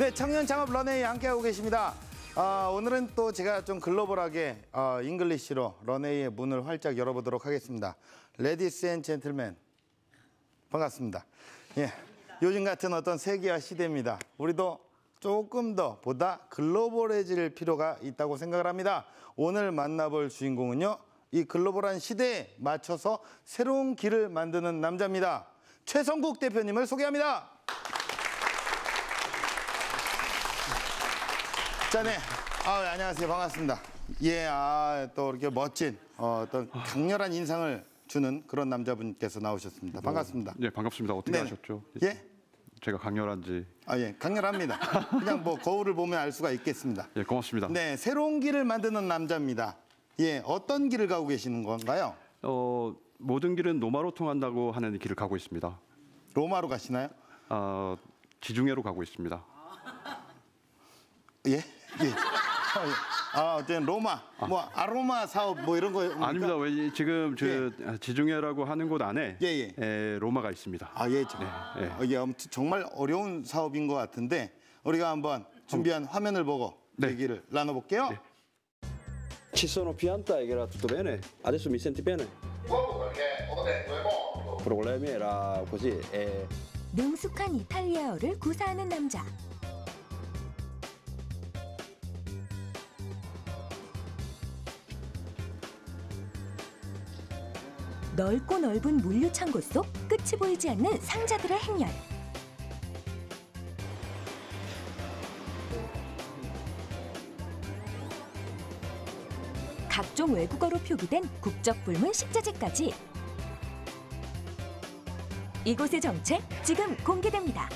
네, 청년 창업 런웨이 함께하고 계십니다. 아, 오늘은 또 제가 좀 글로벌하게 어, 잉글리시로 런웨이의 문을 활짝 열어보도록 하겠습니다. 레디스 앤 젠틀맨 반갑습니다. 예, 요즘 같은 어떤 세계화 시대입니다. 우리도 조금 더 보다 글로벌해질 필요가 있다고 생각을 합니다. 오늘 만나볼 주인공은요. 이 글로벌한 시대에 맞춰서 새로운 길을 만드는 남자입니다. 최성국 대표님을 소개합니다. 자, 네. 아, 네, 안녕하세요. 반갑습니다. 예, 아, 또 이렇게 멋진 어, 어떤 강렬한 인상을 주는 그런 남자분께서 나오셨습니다. 반갑습니다. 네, 반갑습니다. 어떻게 네네. 하셨죠? 예? 제가 강렬한지. 아, 예, 강렬합니다. 그냥 뭐 거울을 보면 알 수가 있겠습니다. 예, 고맙습니다. 네, 새로운 길을 만드는 남자입니다. 예, 어떤 길을 가고 계시는 건가요? 어, 모든 길은 로마로 통한다고 하는 길을 가고 있습니다. 로마로 가시나요? 아, 지중해로 가고 있습니다. 예? 예. 아, 예. 아, 어쨌든 로마, 뭐 아로마 사업 뭐 이런 거 아닙니다. 왜 이- 지금 저 지중해라고 하는 곳 안에 예, 예. 에, 로마가 있습니다. 아, 예, 저, 네, 네. 어, 예, 아무튼 정말 어려운 사업인 것 같은데 우리가 한번 준비한 화면을 보고 네. 얘기를 나눠볼게요. 네. Ci sono pianta che era tutto bene, adesso mi senti bene? Il problema era così, e 능숙한 이탈리아어를 구사하는 남자. 넓고 넓은 물류 창고 속 끝이 보이지 않는 상자들의 행렬. 각종 외국어로 표기된 국적 불문 식자재까지 이곳의 정체 지금 공개됩니다.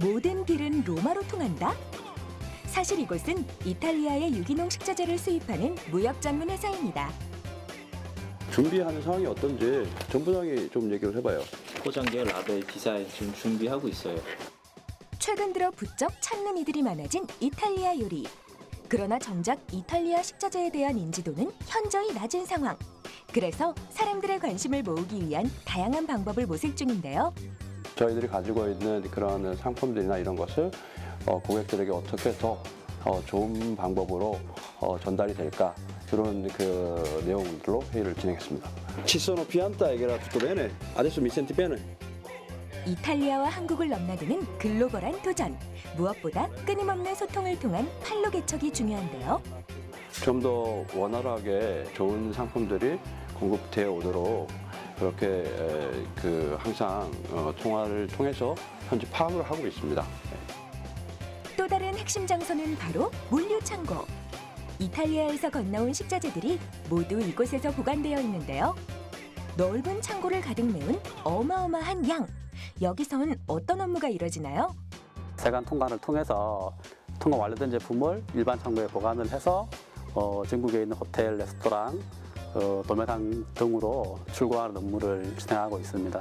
모든 길은 로마로 통한다? 사실 이곳은 이탈리아의 유기농 식자재를 수입하는 무역 전문 회사입니다. 준비하는 상황이 어떤지 전부장이 좀 얘기를 해봐요. 포장재 라벨 디자인 지금 준비하고 있어요. 최근 들어 부쩍 찾는 이들이 많아진 이탈리아 요리. 그러나 정작 이탈리아 식자재에 대한 인지도는 현저히 낮은 상황. 그래서 사람들의 관심을 모으기 위한 다양한 방법을 모색 중인데요. 저희들이 가지고 있는 그런 상품들이나 이런 것을 어, 고객들에게 어떻게 더 어, 좋은 방법으로 어, 전달이 될까 그런 그 내용들로 회의를 진행했습니다. Ci sono pianta che era tutto bene, adesso mi senti bene? 이탈리아와 한국을 넘나드는 글로벌한 도전. 무엇보다 끊임없는 소통을 통한 판로 개척이 중요한데요. 좀 더 원활하게 좋은 상품들이 공급되어 오도록 그렇게 에, 그 항상 어, 통화를 통해서 현재 파악을 하고 있습니다. 또 다른 핵심 장소는 바로 물류 창고. 이탈리아에서 건너온 식자재들이 모두 이곳에서 보관되어 있는데요. 넓은 창고를 가득 메운 어마어마한 양. 여기선 어떤 업무가 이뤄지나요? 세관 통관을 통해서 통관 완료된 제품을 일반 창고에 보관을 해서 어, 전국에 있는 호텔, 레스토랑, 어, 도매상 등으로 출고하는 업무를 진행하고 있습니다.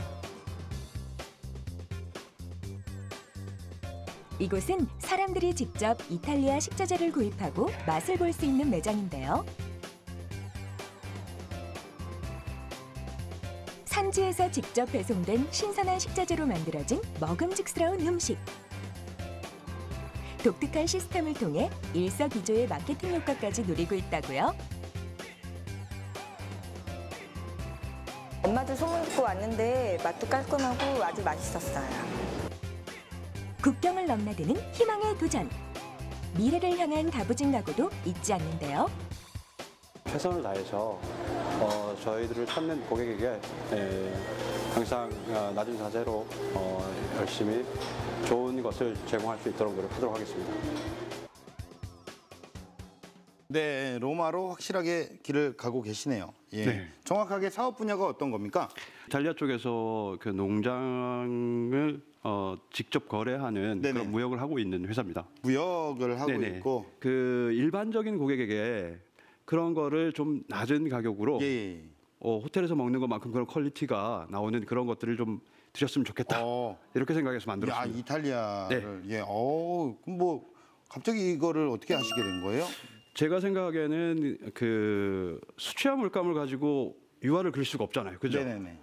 이곳은 사람들이 직접 이탈리아 식자재를 구입하고 맛을 볼 수 있는 매장인데요. 산지에서 직접 배송된 신선한 식자재로 만들어진 먹음직스러운 음식. 독특한 시스템을 통해 일석이조의 마케팅 효과까지 누리고 있다고요. 엄마도 소문 듣고 왔는데 맛도 깔끔하고 아주 맛있었어요. 국경을 넘나드는 희망의 도전. 미래를 향한 다부진 각오도 잊지 않는데요. 최선을 다해서 어, 저희들을 찾는 고객에게 에, 항상 어, 낮은 자세로 어, 열심히 좋은 것을 제공할 수 있도록 노력하도록 하겠습니다. 네, 로마로 확실하게 길을 가고 계시네요. 예. 네. 정확하게 사업 분야가 어떤 겁니까? 이탈리아 쪽에서 그 농장을 어, 직접 거래하는 네네. 그런 무역을 하고 있는 회사입니다. 무역을 하고 네네. 있고 그 일반적인 고객에게 그런 거를 좀 낮은 가격으로 예, 예. 어, 호텔에서 먹는 것만큼 그런 퀄리티가 나오는 그런 것들을 좀 드셨으면 좋겠다. 어, 이렇게 생각해서 야, 만들었습니다. 이탈리아를 예. 어, 그럼 뭐 갑자기 이거를 어떻게 하시게 된 거예요? 제가 생각에는 그 수치화 물감을 가지고 유화를 그릴 수가 없잖아요. 그죠? 네네네.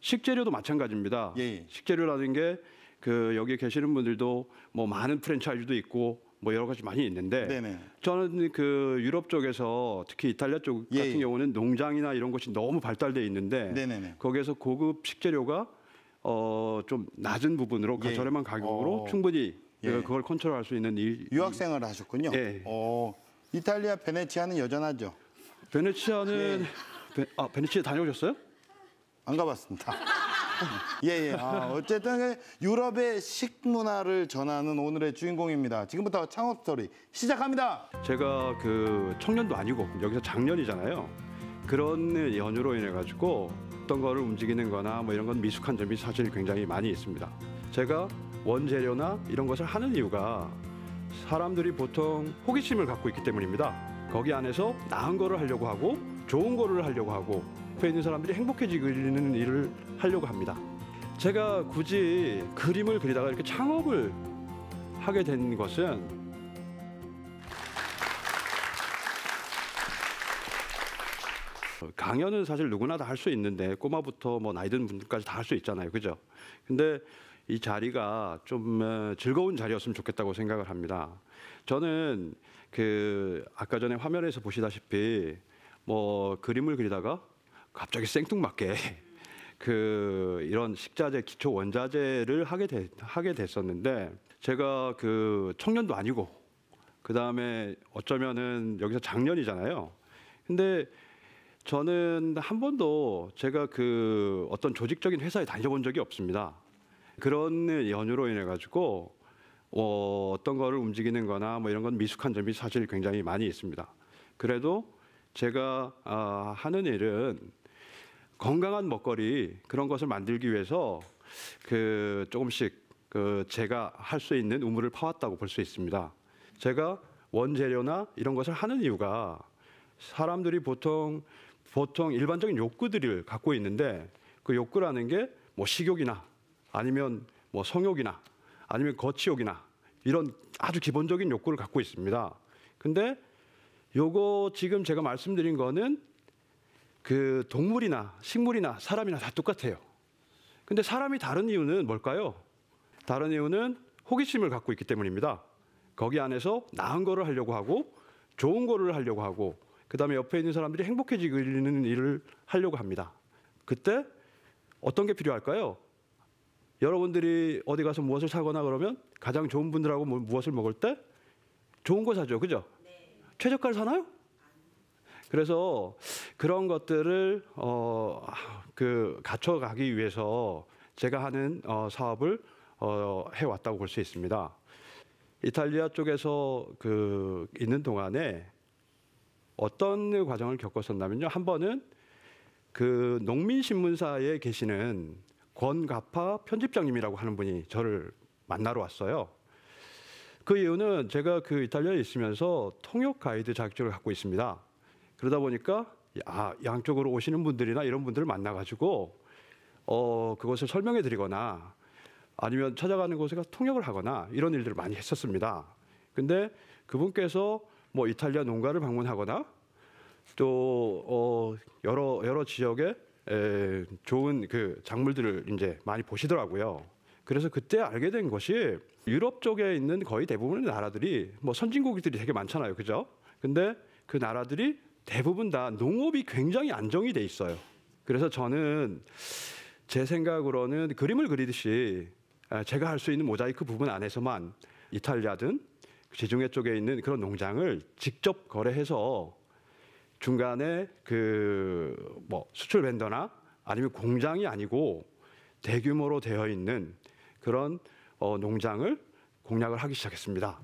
식재료도 마찬가지입니다. 예, 예. 식재료라는 게 그 여기 계시는 분들도 뭐 많은 프랜차이즈도 있고 뭐 여러 가지 많이 있는데 네네. 저는 그 유럽 쪽에서 특히 이탈리아 쪽 예, 같은 예. 경우는 농장이나 이런 것이 너무 발달돼 있는데 네네네. 거기에서 고급 식재료가 어 좀 낮은 부분으로 예. 저렴한 가격으로 어. 충분히 예. 그- 그걸 컨트롤할 수 있는 이 유학생을 하셨군요. 예. 어, 이탈리아 베네치아는 여전하죠. 베네치아는 베, 아 베네치아 다녀오셨어요? 안 가봤습니다. 예, 예. 아, 어쨌든 유럽의 식문화를 전하는 오늘의 주인공입니다. 지금부터 창업 스토리 시작합니다. 제가 그 청년도 아니고 여기서 작년이잖아요. 그런 연유로 인해 가지고 어떤 거를 움직이는 거나 뭐 이런 건 미숙한 점이 사실 굉장히 많이 있습니다. 제가 원재료나 이런 것을 하는 이유가 사람들이 보통 호기심을 갖고 있기 때문입니다. 거기 안에서 나은 거를 하려고 하고 좋은 거를 하려고 하고 옆에 있는 사람들이 행복해지는 일을 하려고 합니다. 제가 굳이 그림을 그리다가 이렇게 창업을 하게 된 것은 강연은 사실 누구나 다 할 수 있는데 꼬마부터 뭐 나이 든 분들까지 다 할 수 있잖아요. 그죠? 근데 이 자리가 좀 어, 즐거운 자리였으면 좋겠다고 생각을 합니다. 저는 그 아까 전에 화면에서 보시다시피 뭐 그림을 그리다가 갑자기 생뚱맞게 그 이런 식자재 기초 원자재를 하게 되, 하게 됐었는데 제가 그 청년도 아니고 그 다음에 어쩌면은 여기서 작년이잖아요. 근데 저는 한 번도 제가 그 어떤 조직적인 회사에 다녀본 적이 없습니다. 그런 연유로 인해 가지고 어, 어떤 거를 움직이는 거나 뭐 이런 건 미숙한 점이 사실 굉장히 많이 있습니다. 그래도 제가 아, 하는 일은 건강한 먹거리 그런 것을 만들기 위해서 그 조금씩 그 제가 할 수 있는 우물을 파왔다고 볼 수 있습니다. 제가 원재료나 이런 것을 하는 이유가 사람들이 보통 보통 일반적인 욕구들을 갖고 있는데 그 욕구라는 게 뭐 식욕이나 아니면 뭐 성욕이나 아니면 거치욕이나 이런 아주 기본적인 욕구를 갖고 있습니다. 근데 요거 지금 제가 말씀드린 거는 그 동물이나 식물이나 사람이나 다 똑같아요. 근데 사람이 다른 이유는 뭘까요? 다른 이유는 호기심을 갖고 있기 때문입니다. 거기 안에서 나은 거를 하려고 하고 좋은 거를 하려고 하고 그다음에 옆에 있는 사람들이 행복해지는 일을 하려고 합니다. 그때 어떤 게 필요할까요? 여러분들이 어디 가서 무엇을 사거나 그러면 가장 좋은 분들하고 뭐- 무엇을 먹을 때 좋은 거 사죠. 그죠? 최저가를 사나요? 그래서 그런 것들을 어, 그 갖춰가기 위해서 제가 하는 어, 사업을 어, 해왔다고 볼 수 있습니다. 이탈리아 쪽에서 그 있는 동안에 어떤 과정을 겪었었냐면요. 한 번은 그 농민신문사에 계시는 권가파 편집장님이라고 하는 분이 저를 만나러 왔어요. 그 이유는 제가 그 이탈리아에 있으면서 통역 가이드 자격증을 갖고 있습니다. 그러다 보니까 아, 양쪽으로 오시는 분들이나 이런 분들을 만나 가지고 어, 그것을 설명해 드리거나 아니면 찾아가는 곳에 가서 통역을 하거나 이런 일들을 많이 했었습니다. 근데 그분께서 뭐 이탈리아 농가를 방문하거나 또 어, 여러 여러 지역에 에, 좋은 그 작물들을 이제 많이 보시더라고요. 그래서 그때 알게 된 것이 유럽 쪽에 있는 거의 대부분의 나라들이 뭐 선진국들이 되게 많잖아요, 그죠? 근데 그 나라들이 대부분 다 농업이 굉장히 안정이 돼 있어요. 그래서 저는 제 생각으로는 그림을 그리듯이 아, 제가 할 수 있는 모자이크 부분 안에서만 이탈리아든 지중해 쪽에 있는 그런 농장을 직접 거래해서 중간에 그 뭐 수출 벤더나 아니면 공장이 아니고 대규모로 되어 있는 그런 어, 농장을 공략을 하기 시작했습니다.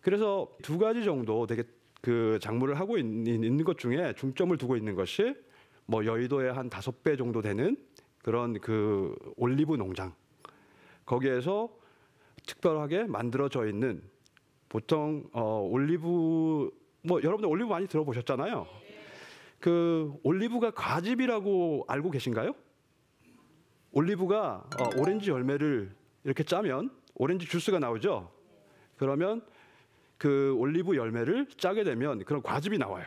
그래서 두 가지 정도 되게 그 작물을 하고 있는, 있는 것 중에 중점을 두고 있는 것이 뭐 여의도의 한 다섯 배 정도 되는 그런 그 올리브 농장 거기에서 특별하게 만들어져 있는 보통 어, 올리브 뭐 여러분들 올리브 많이 들어보셨잖아요. 그 올리브가 과즙이라고 알고 계신가요? 올리브가 어, 오렌지 열매를 이렇게 짜면 오렌지 주스가 나오죠. 그러면 그 올리브 열매를 짜게 되면 그런 과즙이 나와요.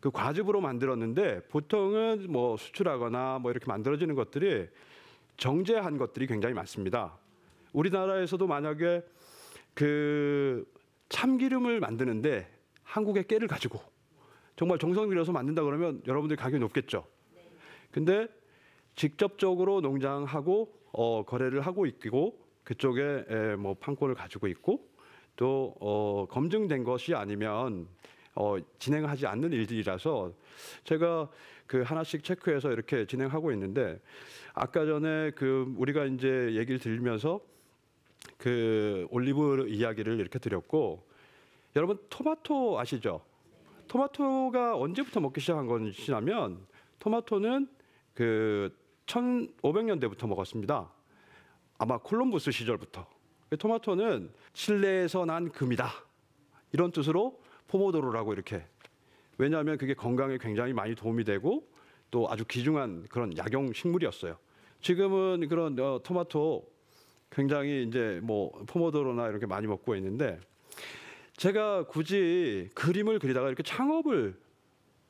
그 과즙으로 만들었는데 보통은 뭐 수출하거나 뭐 이렇게 만들어지는 것들이 정제한 것들이 굉장히 많습니다. 우리나라에서도 만약에 그 참기름을 만드는데 한국의 깨를 가지고 정말 정성 들여서 만든다 그러면 여러분들 가격이 높겠죠. 근데 직접적으로 농장하고 어, 거래를 하고 있고 그쪽에 에, 뭐 판권을 가지고 있고 또 어, 검증된 것이 아니면 어, 진행하지 않는 일들이라서 제가 그 하나씩 체크해서 이렇게 진행하고 있는데 아까 전에 그 우리가 이제 얘기를 들으면서 그 올리브 이야기를 이렇게 드렸고 여러분 토마토 아시죠? 토마토가 언제부터 먹기 시작한 것이냐면 토마토는 그 1500년대부터 먹었습니다. 아마 콜럼부스 시절부터. 토마토는 실내에서 난 금이다. 이런 뜻으로 포모도로라고 이렇게. 왜냐하면 그게 건강에 굉장히 많이 도움이 되고 또 아주 귀중한 그런 약용 식물이었어요. 지금은 그런 어, 토마토 굉장히 이제 뭐 포모도로나 이렇게 많이 먹고 있는데 제가 굳이 그림을 그리다가 이렇게 창업을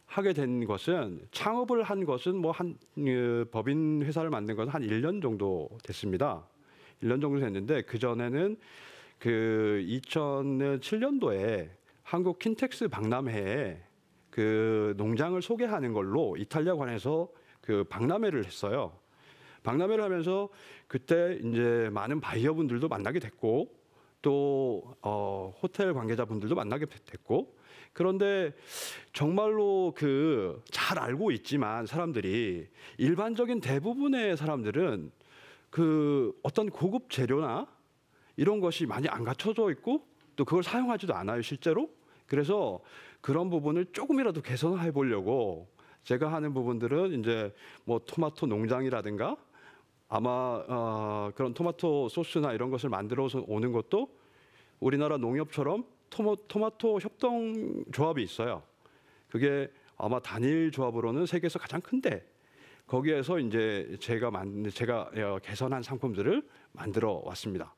하게 된 것은 창업을 한 것은 뭐한 그 법인 회사를 만든 것은 한 1년 정도 됐습니다. 1년 정도 됐는데 그 전에는 그 2007년도에 한국 킨텍스 박람회에 그 농장을 소개하는 걸로 이탈리아 관에서 그 박람회를 했어요. 박람회를 하면서 그때 이제 많은 바이어분들도 만나게 됐고 또 어, 호텔 관계자분들도 만나게 됐고. 그런데 정말로 그 잘 알고 있지만 사람들이 일반적인 대부분의 사람들은 그 어떤 고급 재료나 이런 것이 많이 안 갖춰져 있고 또 그걸 사용하지도 않아요 실제로. 그래서 그런 부분을 조금이라도 개선해 보려고 제가 하는 부분들은 이제 뭐 토마토 농장이라든가 아마 어, 그런 토마토 소스나 이런 것을 만들어서 오는 것도 우리나라 농협처럼 토마, 토마토 협동 조합이 있어요. 그게 아마 단일 조합으로는 세계에서 가장 큰데 거기에서 이제 제가 만 제가 어, 개선한 상품들을 만들어 왔습니다.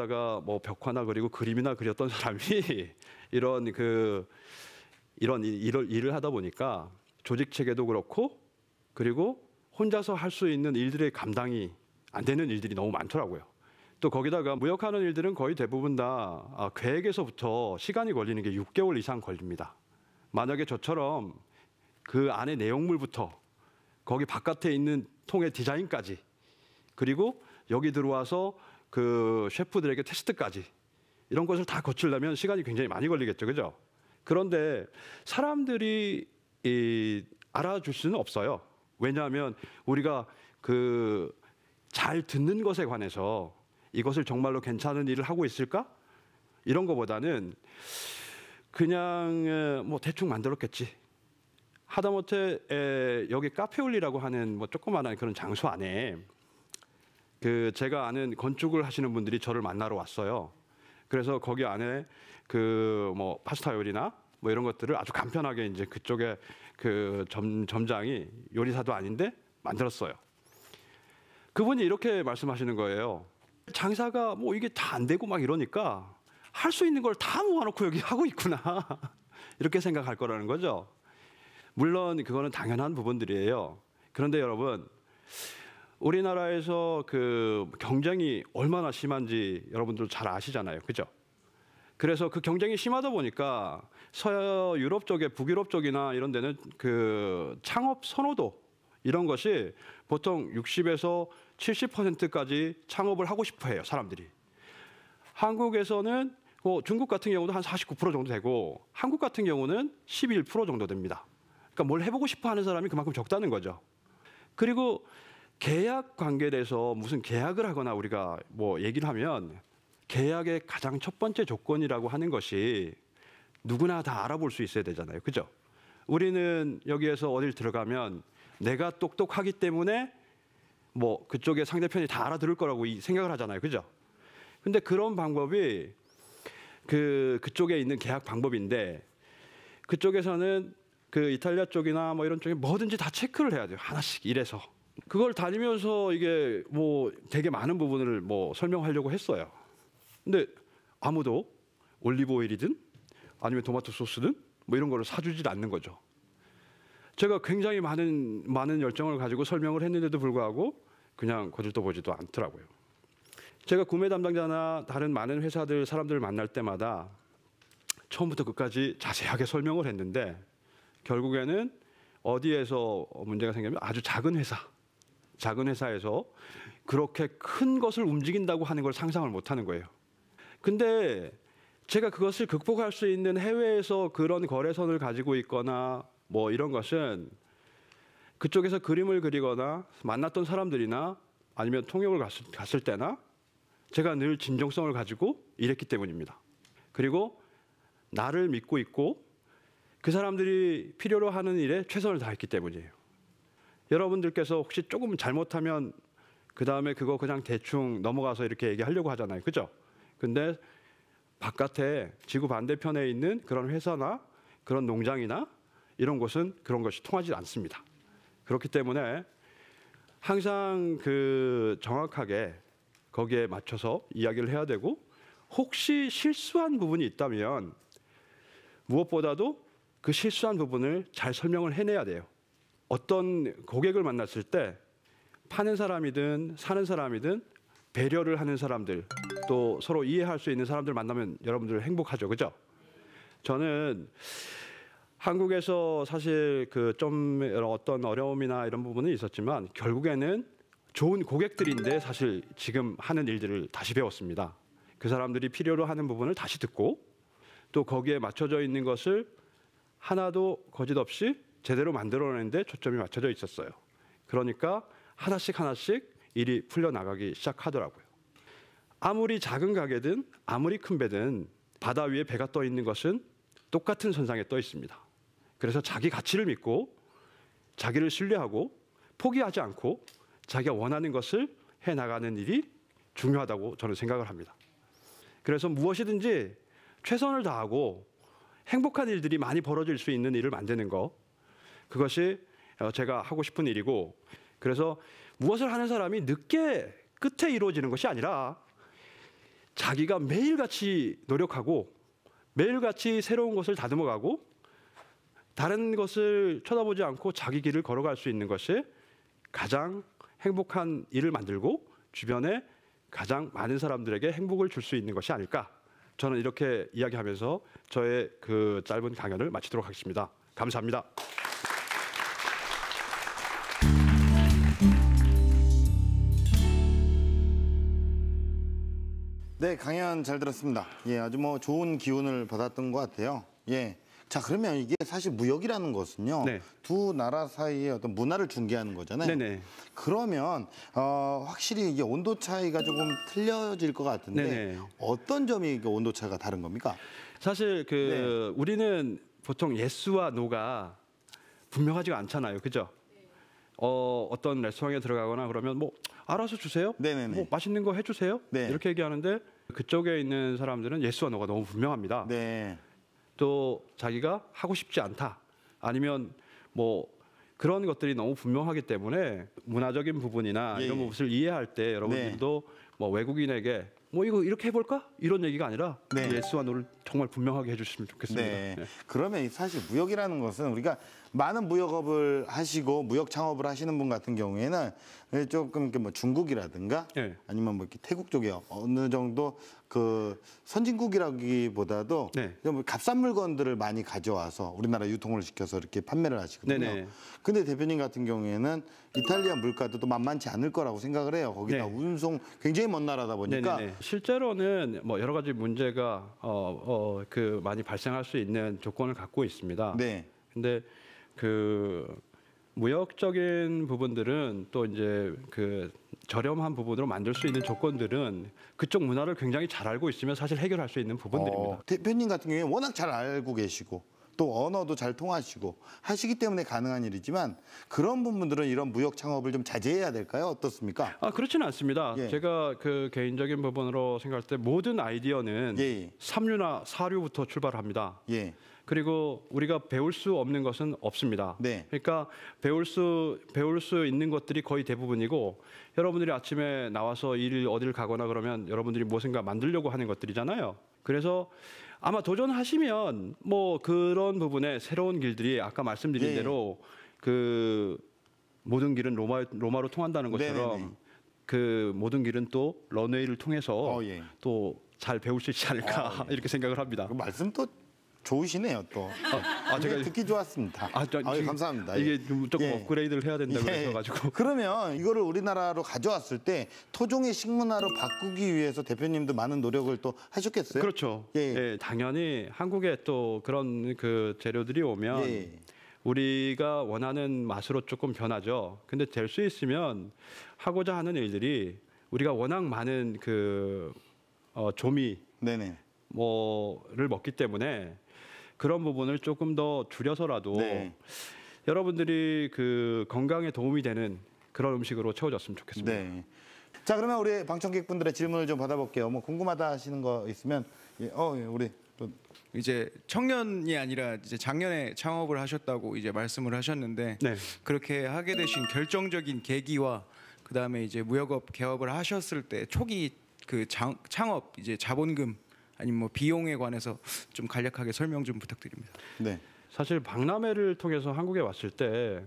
벽에다가 뭐 벽화나 그리고 그림이나 그렸던 사람이 이런 그 이런 일- 일을 일을 하다 보니까 조직 체계도 그렇고 그리고 혼자서 할 수 있는 일들의 감당이 안 되는 일들이 너무 많더라고요. 또 거기다가 무역하는 일들은 거의 대부분 다 아, 계획에서부터 시간이 걸리는 게 6개월 이상 걸립니다. 만약에 저처럼 그 안에 내용물부터 거기 바깥에 있는 통의 디자인까지 그리고 여기 들어와서 그 셰프들에게 테스트까지 이런 것을 다 거치려면 시간이 굉장히 많이 걸리겠죠, 그죠? 그런데 사람들이 이, 알아줄 수는 없어요. 왜냐하면 우리가 그 잘 듣는 것에 관해서 이것을 정말로 괜찮은 일을 하고 있을까? 이런 것보다는 그냥 에, 뭐 대충 만들었겠지. 하다못해 에, 여기 카페올리라고 하는 뭐 조그마한 그런 장소 안에 그 제가 아는 건축을 하시는 분들이 저를 만나러 왔어요. 그래서 거기 안에 그 뭐 파스타 요리나 뭐 이런 것들을 아주 간편하게 이제 그쪽에 그 점, 점장이 요리사도 아닌데 만들었어요. 그분이 이렇게 말씀하시는 거예요. 장사가 뭐 이게 다 안 되고 막 이러니까 할 수 있는 걸 다 모아놓고 여기 하고 있구나. 이렇게 생각할 거라는 거죠. 물론 그거는 당연한 부분들이에요. 그런데 여러분, 우리나라에서 그 경쟁이 얼마나 심한지 여러분들 잘 아시잖아요. 그죠? 그래서 그 경쟁이 심하다 보니까 서 유럽 쪽에 북유럽 쪽이나 이런 데는 그 창업 선호도 이런 것이 보통 60에서 70%까지 창업을 하고 싶어 해요, 사람들이. 한국에서는 뭐 중국 같은 경우도 한 49% 정도 되고 한국 같은 경우는 11% 정도 됩니다. 그러니까 뭘 해보고 싶어 하는 사람이 그만큼 적다는 거죠. 그리고 계약 관계에 대해서 무슨 계약을 하거나 우리가 뭐 얘기를 하면 계약의 가장 첫 번째 조건이라고 하는 것이 누구나 다 알아볼 수 있어야 되잖아요. 그죠? 우리는 여기에서 어딜 들어가면 내가 똑똑하기 때문에 뭐 그쪽에 상대편이 다 알아들을 거라고 이 생각을 하잖아요. 그죠? 근데 그런 방법이 그 그쪽에 있는 계약 방법인데 그쪽에서는 그 이탈리아 쪽이나 뭐 이런 쪽에 뭐든지 다 체크를 해야 돼요. 하나씩 이래서. 그걸 다니면서 이게 뭐 되게 많은 부분을 뭐 설명하려고 했어요. 근데 아무도 올리브 오일이든 아니면 토마토 소스든 뭐 이런 거를 사주질 않는 거죠. 제가 굉장히 많은 많은 열정을 가지고 설명을 했는데도 불구하고 그냥 거들떠 보지도 않더라고요. 제가 구매 담당자나 다른 많은 회사들 사람들을 만날 때마다 처음부터 끝까지 자세하게 설명을 했는데 결국에는 어디에서 문제가 생기면 아주 작은 회사, 작은 회사에서 그렇게 큰 것을 움직인다고 하는 걸 상상을 못 하는 거예요. 근데 제가 그것을 극복할 수 있는 해외에서 그런 거래선을 가지고 있거나 뭐 이런 것은 그쪽에서 그림을 그리거나 만났던 사람들이나 아니면 통역을 갔을, 갔을 때나 제가 늘 진정성을 가지고 일했기 때문입니다. 그리고 나를 믿고 있고 그 사람들이 필요로 하는 일에 최선을 다했기 때문이에요. 여러분들께서 혹시 조금 잘못하면 그 다음에 그거 그냥 대충 넘어가서 이렇게 얘기하려고 하잖아요. 그죠? 근데 바깥에 지구 반대편에 있는 그런 회사나 그런 농장이나 이런 곳은 그런 것이 통하지 않습니다. 그렇기 때문에 항상 그 정확하게 거기에 맞춰서 이야기를 해야 되고 혹시 실수한 부분이 있다면 무엇보다도 그 실수한 부분을 잘 설명을 해내야 돼요. 어떤 고객을 만났을 때 파는 사람이든 사는 사람이든 배려를 하는 사람들 또 서로 이해할 수 있는 사람들 만나면 여러분들 행복하죠, 그죠? 저는 한국에서 사실 그 좀 어떤 어려움이나 이런 부분은 있었지만 결국에는 좋은 고객들인데 사실 지금 하는 일들을 다시 배웠습니다. 그 사람들이 필요로 하는 부분을 다시 듣고 또 거기에 맞춰져 있는 것을 하나도 거짓 없이 제대로 만들어내는데 초점이 맞춰져 있었어요. 그러니까 하나씩 하나씩 일이 풀려 나가기 시작하더라고요. 아무리 작은 가게든 아무리 큰 배든 바다 위에 배가 떠 있는 것은 똑같은 선상에 떠 있습니다. 그래서 자기 가치를 믿고 자기를 신뢰하고 포기하지 않고 자기가 원하는 것을 해 나가는 일이 중요하다고 저는 생각을 합니다. 그래서 무엇이든지 최선을 다하고 행복한 일들이 많이 벌어질 수 있는 일을 만드는 거 그것이 어, 제가 하고 싶은 일이고 그래서 무엇을 하는 사람이 늦게 끝에 이루어지는 것이 아니라 자기가 매일같이 노력하고 매일같이 새로운 것을 다듬어 가고 다른 것을 쳐다보지 않고 자기 길을 걸어갈 수 있는 것이 가장 행복한 일을 만들고 주변에 가장 많은 사람들에게 행복을 줄 수 있는 것이 아닐까. 저는 이렇게 이야기하면서 저의 그 짧은 강연을 마치도록 하겠습니다. 감사합니다. 네, 강연 잘 들었습니다. 예, 아주 뭐 좋은 기운을 받았던 것 같아요. 예. 자, 그러면 이게 사실 무역이라는 것은요. 네. 두 나라 사이의 어떤 문화를 중개하는 거잖아요. 네네. 그러면 어, 확실히 이게 온도 차이가 조금 틀려질 것 같은데 네네. 어떤 점이 이게 온도 차이가 다른 겁니까? 사실 그 우리는 보통 예스와 노가 분명하지가 않잖아요. 그죠? 어, 어떤 레스토랑에 들어가거나 그러면 뭐 알아서 주세요. 네네네. 뭐 맛있는 거 해주세요. 네. 이렇게 얘기하는데 그쪽에 있는 사람들은 예스와 노가 너무 분명합니다. 네. 또 자기가 하고 싶지 않다. 아니면 뭐 그런 것들이 너무 분명하기 때문에 문화적인 부분이나 예, 이런 예. 것을 이해할 때 여러분들도 뭐 외국인에게 뭐 이거 이렇게 해볼까 이런 얘기가 아니라 네. 예스와 노를 정말 분명하게 해주시면 좋겠습니다. 네. 네. 그러면 사실 무역이라는 것은 우리가 많은 무역업을 하시고 무역 창업을 하시는 분 같은 경우에는 조금 이렇게 뭐 중국이라든가 네. 아니면 뭐 이렇게 태국 쪽에 어느 정도 그 선진국이라기보다도 네. 좀 값싼 물건들을 많이 가져와서 우리나라 유통을 시켜서 이렇게 판매를 하시거든요. 네네. 근데 대표님 같은 경우에는 이탈리아 물가도 또 만만치 않을 거라고 생각을 해요. 거기다 네. 운송 굉장히 먼 나라다 보니까 네네네. 실제로는 뭐 여러 가지 문제가 어, 어, 그 많이 발생할 수 있는 조건을 갖고 있습니다. 네. 근데 그 무역적인 부분들은 또 이제 그 저렴한 부분으로 만들 수 있는 조건들은 그쪽 문화를 굉장히 잘 알고 있으면 사실 해결할 수 있는 부분들입니다. 어, 대표님 같은 경우에 워낙 잘 알고 계시고 또 언어도 잘 통하시고 하시기 때문에 가능한 일이지만 그런 부분들은 이런 무역 창업을 좀 자제해야 될까요? 어떻습니까? 아 그렇지는 않습니다. 예. 제가 그 개인적인 부분으로 생각할 때 모든 아이디어는 예, 예. 삼류나 사류부터 출발합니다. 예. 그리고 우리가 배울 수 없는 것은 없습니다. 네. 그러니까 배울 수 배울 수 있는 것들이 거의 대부분이고 여러분들이 아침에 나와서 일 어딜 가거나 그러면 여러분들이 무엇인가 만들려고 하는 것들이잖아요. 그래서 아마 도전하시면 뭐 그런 부분에 새로운 길들이 아까 말씀드린 예. 대로 그 모든 길은 로마 로마로 통한다는 것처럼 네네네. 그 모든 길은 또 런웨이를 통해서 어, 예. 또잘 배울 수 있지 않을까 이렇게 생각을 합니다. 그 말씀 또 좋으시네요 또. 아, 제가 제가 듣기 좋았습니다. 아, 저, 아유, 지금 감사합니다. 이게 예. 좀 조금 예. 업그레이드를 해야 된다고 예. 그래서 가지고 그러면 이거를 우리나라로 가져왔을 때 토종의 식문화로 바꾸기 위해서 대표님도 많은 노력을 또 하셨겠어요? 그렇죠. 예. 예, 당연히 한국에 또 그런 그 재료들이 오면 예. 우리가 원하는 맛으로 조금 변하죠. 근데 될 수 있으면 하고자 하는 일들이 우리가 워낙 많은 그 어, 조미 네네. 뭐를 먹기 때문에 그런 부분을 조금 더 줄여서라도 네. 여러분들이 그 건강에 도움이 되는 그런 음식으로 채워졌으면 좋겠습니다. 네. 자 그러면 우리 방청객분들의 질문을 좀 받아볼게요. 뭐 궁금하다 하시는 거 있으면 예, 어 예, 우리 또 이제 청년이 아니라 이제 작년에 창업을 하셨다고 이제 말씀을 하셨는데 네. 그렇게 하게 되신 결정적인 계기와 그다음에 이제 무역업 개업을 하셨을 때 초기 그 장, 창업 이제 자본금 아니면 뭐 비용에 관해서 좀 간략하게 설명 좀 부탁드립니다. 네. 사실 박람회를 통해서 한국에 왔을 때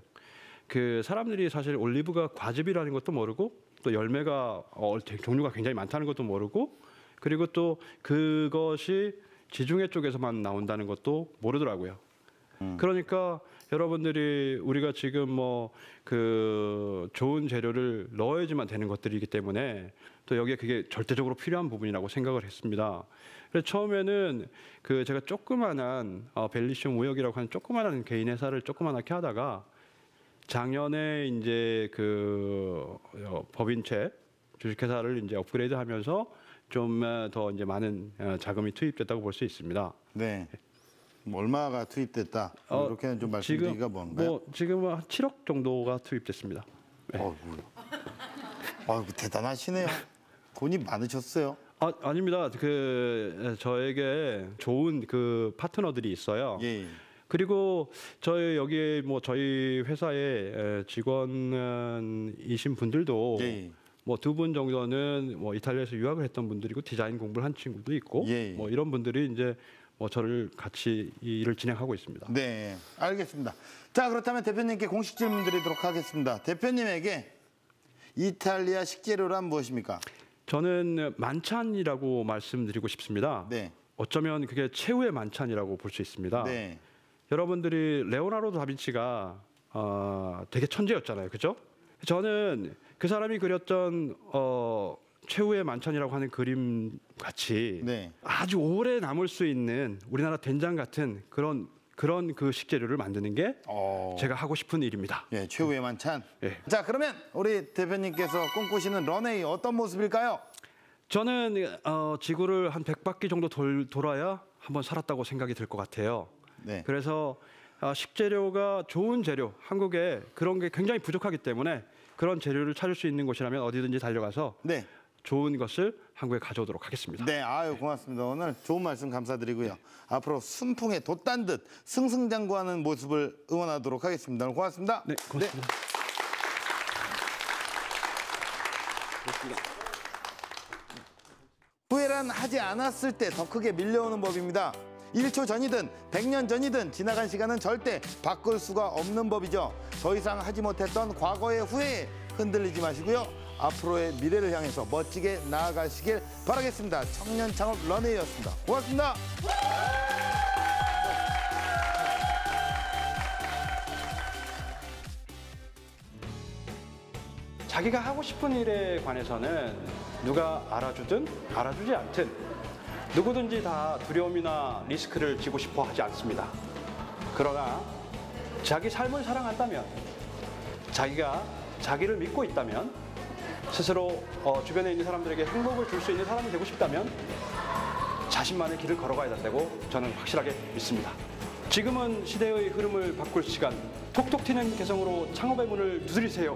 그 사람들이 사실 올리브가 과즙이라는 것도 모르고 또 열매가 어, 종류가 굉장히 많다는 것도 모르고 그리고 또 그것이 지중해 쪽에서만 나온다는 것도 모르더라고요. 그러니까 여러분들이 우리가 지금 뭐 그 좋은 재료를 넣어야지만 되는 것들이기 때문에 또 여기에 그게 절대적으로 필요한 부분이라고 생각을 했습니다. 그래서 처음에는 그 제가 조그만한 어, 벨리시움 무역이라고 하는 조그만한 개인 회사를 조그만하게 하다가 작년에 이제 그 어, 법인채 주식회사를 이제 업그레이드하면서 좀 더 이제 많은 어, 자금이 투입됐다고 볼 수 있습니다. 네. 뭐 얼마가 투입됐다. 어, 이렇게는 좀 말씀드리기가 지금 뭔가요? 뭐 지금은 한 7억 정도가 투입됐습니다. 어이구. 아이고 대단하시네요. 돈이 많으셨어요. 아, 아닙니다. 그 저에게 좋은 그 파트너들이 있어요. 예. 그리고 저희 여기 뭐 저희 회사의 직원이신 분들도 예. 뭐두 분 정도는 뭐 이탈리아에서 유학을 했던 분들이고 디자인 공부를 한 친구도 있고 예. 뭐 이런 분들이 이제 뭐 저를 같이 이 일을 진행하고 있습니다. 네, 알겠습니다. 자, 그렇다면 대표님께 공식 질문 드리도록 하겠습니다. 대표님에게 이탈리아 식재료란 무엇입니까? 저는 만찬이라고 말씀드리고 싶습니다. 네. 어쩌면 그게 최후의 만찬이라고 볼 수 있습니다. 네. 여러분들이 레오나르도 다빈치가 어, 되게 천재였잖아요, 그죠? 저는 그 사람이 그렸던 어, 최후의 만찬이라고 하는 그림 같이 네. 아주 오래 남을 수 있는 우리나라 된장 같은 그런 그런 그 식재료를 만드는 게 어. 제가 하고 싶은 일입니다. 예, 최후의 만찬. 예. 자, 그러면 우리 대표님께서 꿈꾸시는 런웨이 어떤 모습일까요? 저는 어, 지구를 한 100바퀴 정도 돌, 돌아야 한번 살았다고 생각이 들 것 같아요. 네. 그래서 아, 식재료가 좋은 재료, 한국에 그런 게 굉장히 부족하기 때문에 그런 재료를 찾을 수 있는 곳이라면 어디든지 달려가서 네. 좋은 것을 한국에 가져오도록 하겠습니다. 네, 아유 고맙습니다. 오늘 좋은 말씀 감사드리고요. 앞으로 순풍에 돛단 듯 승승장구하는 모습을 응원하도록 하겠습니다. 고맙습니다. 네, 고맙습니다. 후회란 하지 않았을 때 더 크게 밀려오는 법입니다. 1초 전이든 100년 전이든 지나간 시간은 절대 바꿀 수가 없는 법이죠. 더 이상 하지 못했던 과거의 후회에 흔들리지 마시고요. 앞으로의 미래를 향해서 멋지게 나아가시길 바라겠습니다. 청년 창업 런웨이였습니다. 고맙습니다. 자기가 하고 싶은 일에 관해서는 누가 알아주든 알아주지 않든 누구든지 다 두려움이나 리스크를 지고 싶어 하지 않습니다. 그러나 자기 삶을 사랑한다면 자기가 자기를 믿고 있다면 스스로 어, 주변에 있는 사람들에게 행복을 줄 수 있는 사람이 되고 싶다면 자신만의 길을 걸어가야 된다고 저는 확실하게 믿습니다. 지금은 시대의 흐름을 바꿀 시간 톡톡 튀는 개성으로 창업의 문을 두드리세요.